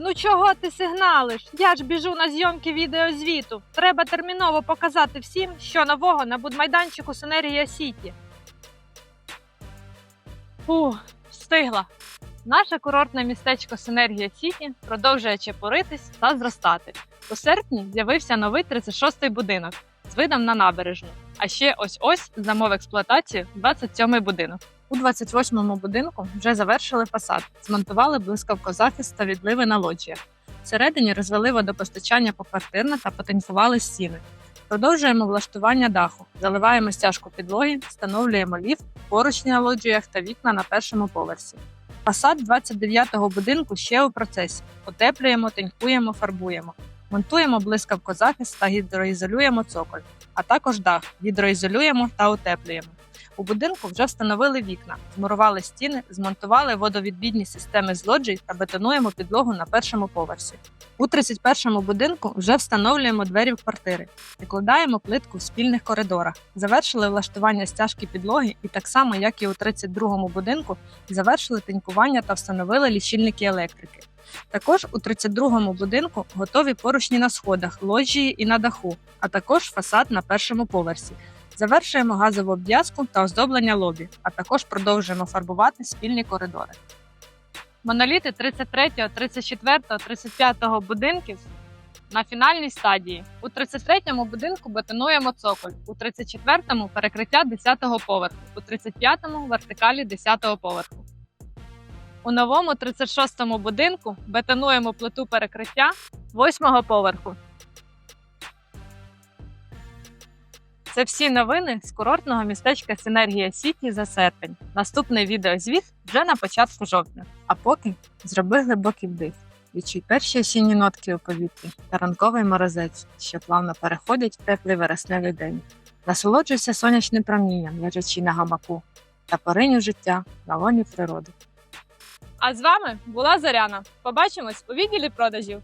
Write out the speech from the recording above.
Ну чого ти сигналиш? Я ж біжу на зйомки відеозвіту. Треба терміново показати всім, що нового на будмайданчику Синергія Сіті. Фу, встигла. Наше курортне містечко Синергія Сіті продовжує чепуритись та зростати. У серпні з'явився новий 36-й будинок з видом на набережну. А ще ось ось замов експлуатації 27-й будинок. У 28-му будинку вже завершили фасад, змонтували блискавкозахист та відливи на лоджіях. Всередині розвели водопостачання поквартирне та потенькували стіни. Продовжуємо влаштування даху, заливаємо стяжку підлоги, встановлюємо ліфт, поручні на лоджіях та вікна на першому поверсі. Фасад 29-го будинку ще у процесі. Утеплюємо, тенькуємо, фарбуємо. Монтуємо блискавкозахист та гідроізолюємо цоколь, а також дах гідроізолюємо та утеплюємо. У будинку вже встановили вікна, змурували стіни, змонтували водовідбідні системи з лоджій та бетонуємо підлогу на першому поверсі. У 31-му будинку вже встановлюємо двері в квартири, викладаємо плитку в спільних коридорах, завершили влаштування стяжки підлоги і так само, як і у 32-му будинку, завершили тинькування та встановили лічильники електрики. Також у 32-му будинку готові поручні на сходах, лоджії і на даху, а також фасад на першому поверсі. Завершуємо газову обв'язку та оздоблення лобі, а також продовжуємо фарбувати спільні коридори. Моноліти 33, 34, 35 будинків на фінальній стадії. У 33-му будинку бетонуємо цоколь, у 34-му перекриття 10-го поверху, у 35-му вертикалі 10-го поверху. У новому 36-му будинку бетонуємо плиту перекриття 8-го поверху. Це всі новини з курортного містечка Синергія Сіті за серпень. Наступний відеозвіт вже на початку жовтня. А поки зроби глибокий вдих. Відчуй перші осінні нотки у повітрі та ранковий морозець, що плавно переходять в теплий вересневий день. Насолоджуйся сонячним промінням, лежачи на гамаку, та поринь у життя на лоні природи. А з вами була Зоряна. Побачимось у відділі продажів.